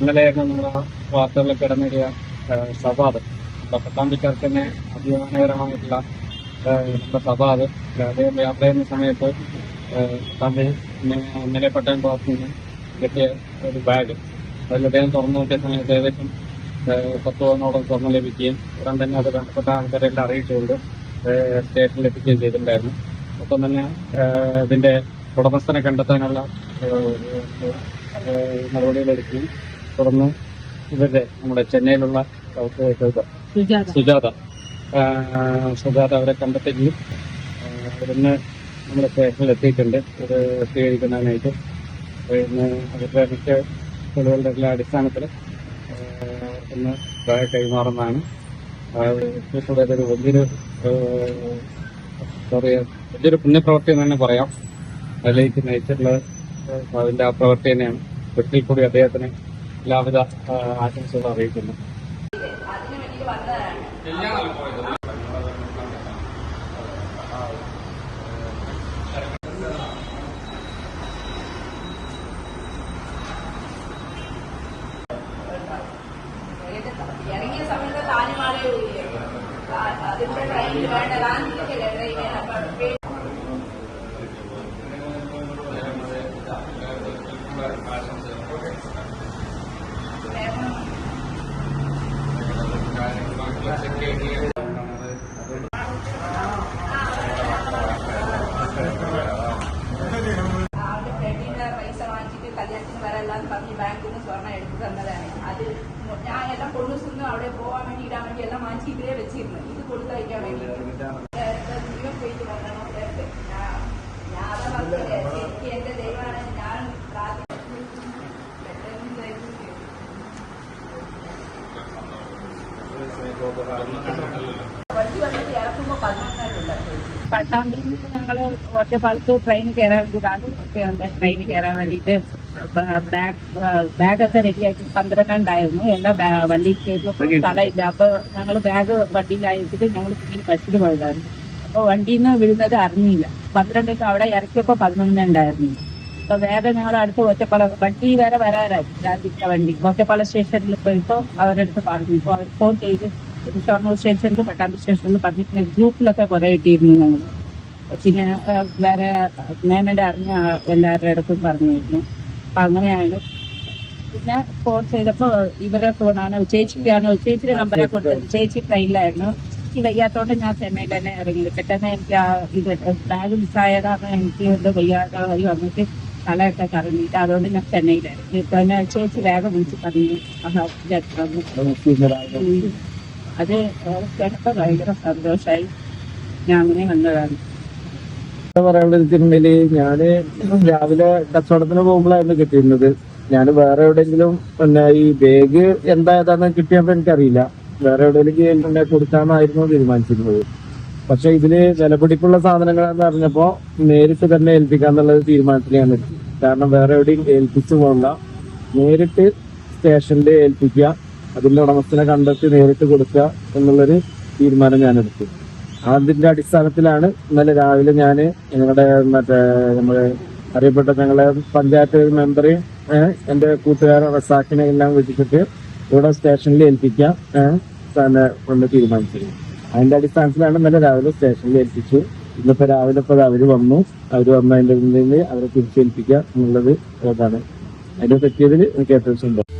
ഇന്നലെയായിരുന്നു നമ്മുടെ വാർത്തകളിൽ കിടന്നിരിയ സവാദ്. പട്ടാമ്പിക്കാർക്ക് തന്നെ അഭിമാനകരമായിട്ടുള്ള സഭാത് അദ്ദേഹം യാത്ര ചെയ്യുന്ന സമയത്ത് ഇങ്ങനെ ഇന്നലെ പട്ടയം ഭാഗത്ത് നിന്ന് കിട്ടിയ ഒരു ബാഗ്. അതിൽ അദ്ദേഹം തുറന്നു നോക്കിയ സമയത്ത് ഏകദേശം പത്ത് പവനോളം സ്വർണം ലഭിക്കുകയും ഉടൻ തന്നെ അത് ബന്ധപ്പെട്ട ആൾക്കാരെല്ലാം അറിയിച്ചുകൊണ്ട് സ്റ്റേഷനിൽ എത്തിക്കുകയും ചെയ്തിട്ടുണ്ടായിരുന്നു. ഒപ്പം തന്നെ ഇതിന്റെ ഉടമസ്ഥനെ കണ്ടെത്താനുള്ള നടപടികളെടുക്കുകയും തുടർന്ന് ഇവരുടെ നമ്മുടെ ചെന്നൈയിലുള്ള സുജാത. സുജാത. അവരെ കണ്ടെത്തുകയും അവരിന്ന് നമ്മുടെ സ്റ്റേഷനിൽ എത്തിയിട്ടുണ്ട്. ഇത് സ്വീകരിക്കുന്നതിനായിട്ട്. ഇന്ന് അവരുടെ മിക്ക തെളിവുകളുടെ എല്ലാ അടിസ്ഥാനത്തിൽ ഇന്ന് കൈമാറുന്നതാണ്. ഒരു അതൊരു വലിയൊരു സോറി വലിയൊരു പുണ്യപ്രവൃത്തി എന്ന് തന്നെ പറയാം. അതിലേക്ക് നയിച്ചിട്ടുള്ള അതിന്റെ ആ പ്രവൃത്തി തന്നെയാണ്. ഒരിക്കൽ കൂടി അദ്ദേഹത്തിന് എല്ലാവിധ ആശംസകൾ അറിയിക്കുന്നു. ഇറങ്ങിയ സമയത്ത് താലിമാലയോ അതിന്റെ ട്രെയിനിൽ വേണ്ട റാന്നിയിലെ കല്യാണത്തിന് വരാല്ലാന്ന് പറഞ്ഞ് ബാങ്കിൽ നിന്ന് സ്വർണം എടുത്തു തന്നതാണ്. അത് ഞാൻ എല്ലാം കൊണ്ടുവന്നു അവിടെ പോകാൻ വേണ്ടി ഇടാൻ വേണ്ടി എല്ലാം മാറ്റി ഇതിലേ വെച്ചിരുന്നു. ഇത് കൊടുത്തയക്കാൻ വേണ്ടി ജീവൻ പോയിട്ട് വരണം നേരത്തെ ഞാൻ ഞാൻ അതാ പറഞ്ഞത് എനിക്ക് എന്റെ ദൈവമാണ് ഞാൻ പ്രാർത്ഥിച്ചു പെട്ടെന്ന് ഇതായിട്ട് പട്ടാമ്പിയിൽ നിന്ന് ഞങ്ങൾ ഒറ്റപ്പാലത്ത് ട്രെയിൻ കയറാൻ വേണ്ടിയിട്ടാണ് ട്രെയിൻ കയറാൻ വേണ്ടിയിട്ട് ബാഗ് ബാഗൊക്കെ റെഡിയാക്കി പന്ത്രണ്ടായിരുന്നു എല്ലാ വണ്ടി കയറിയപ്പോൾ സ്ഥലമില്ല. അപ്പൊ ഞങ്ങൾ ബാഗ് വണ്ടിയിലായിട്ട് ഞങ്ങൾ പിന്നെ ബസ്സിൽ പോയതായിരുന്നു അപ്പൊ വണ്ടിയിൽ നിന്ന് വീഴുന്നത് അറിഞ്ഞില്ല. പന്ത്രണ്ടിന് അവിടെ ഇറക്കിയപ്പോ പതിനൊന്നുണ്ടായിരുന്നു അപ്പൊ വേറെ ഞങ്ങൾ അടുത്ത് ഒറ്റപ്പാല വണ്ടി വരെ വരാറായി. രാജ്യത്തെ വണ്ടി. ഒറ്റപ്പാല സ്റ്റേഷനിൽ പോയപ്പോ അവരടുത്ത് പറഞ്ഞു. ഇപ്പൊ അവർ ഫോൺ ചെയ്ത് ഷൊർണൂർ സ്റ്റേഷനിൽ പട്ടാമ്പി സ്റ്റേഷനിൽ പറഞ്ഞിട്ട് ഗ്രൂപ്പിലൊക്കെ കുറെ ഇട്ടിരുന്നു ഞങ്ങൾ പിന്നെ വേറെ മേമന്റെ അറിഞ്ഞ എല്ലാവരുടെ അടുത്തും പറഞ്ഞിരുന്നു. അപ്പൊ അങ്ങനെയാണ് പിന്നെ ഫോൺ ചെയ്തപ്പോ ഇവരെ ഫോണാണ് ചേച്ചിക്കാണ്. ചേച്ചിയുടെ നമ്പറെ കൊണ്ട് ചേച്ചി ട്രെയിനിലായിരുന്നു ഈ വയ്യാത്തോണ്ട് ഞാൻ ചെന്നൈയിൽ തന്നെ ഇറങ്ങിയത്. പെട്ടെന്ന് എനിക്ക് ആ ഇത് ബാഗ് മിസ്സായതാണ് എനിക്ക് എന്തോ വയ്യാതായി വന്നിട്ട് തലയൊക്കെ കറങ്ങിയിട്ട് അതുകൊണ്ട് ഞാൻ ചെന്നൈയിലായിരുന്നു പിന്നെ ചേച്ചി വേഗം വിളിച്ച് പറഞ്ഞു. അത് കേട്ടപ്പോ ഭയങ്കര സന്തോഷമായി ഞാൻ അങ്ങനെ വന്നതാണ്. പറയാനുള്ള ഞാൻ രാവിലെ കച്ചവടത്തിന് പോകുമ്പോഴായിരുന്നു കിട്ടിയിരുന്നത്. ഞാൻ വേറെ എവിടെയെങ്കിലും പിന്നെ ഈ ബാഗ് എന്തായതാന്ന് കിട്ടിയപ്പോ എനിക്കറിയില്ല. വേറെ എവിടെയെങ്കിലും കൊടുക്കാമെന്നായിരുന്നു തീരുമാനിച്ചിരുന്നത്. പക്ഷെ ഇതിൽ വിലപിടിപ്പുള്ള സാധനങ്ങളെന്ന് പറഞ്ഞപ്പോ നേരിട്ട് തന്നെ ഏൽപ്പിക്കാന്നുള്ളത് തീരുമാനത്തിൽ ഞാൻ കാരണം വേറെ എവിടെയും ഏൽപ്പിച്ചു പോകണ്ട നേരിട്ട് സ്റ്റേഷനിൽ ഏൽപ്പിക്കുക അതിന്റെ ഉടമസ്ഥനെ കണ്ടെത്തി നേരിട്ട് കൊടുക്കുക എന്നുള്ളൊരു തീരുമാനം ഞാൻ എടുത്തു. അതിന്റെ അടിസ്ഥാനത്തിലാണ് ഇന്നലെ രാവിലെ ഞാൻ ഞങ്ങളുടെ മറ്റേ നമ്മുടെ അറിയപ്പെട്ട ഞങ്ങളെ പഞ്ചായത്ത് മെമ്പറെയും എന്റെ കൂട്ടുകാരൻ റസാഖിനെ എല്ലാം വിളിച്ചിട്ട് ഇവിടെ സ്റ്റേഷനിൽ ഏൽപ്പിക്കാം തന്നെ കൊണ്ട് തീരുമാനിച്ചത്. അതിന്റെ അടിസ്ഥാനത്തിലാണ് ഇന്നലെ രാവിലെ സ്റ്റേഷനിൽ ഏൽപ്പിച്ചു. ഇന്നിപ്പോ രാവിലെ ഇപ്പൊ അവർ വന്നു. അവർ വന്നതിന്റെ മുന്നിൽ അവരെ തിരിച്ചേൽപ്പിക്കുക എന്നുള്ളത് അതാണ് അതിന്റെ പറ്റിയതിൽ എനിക്ക് ഏറ്റവും സന്തോഷം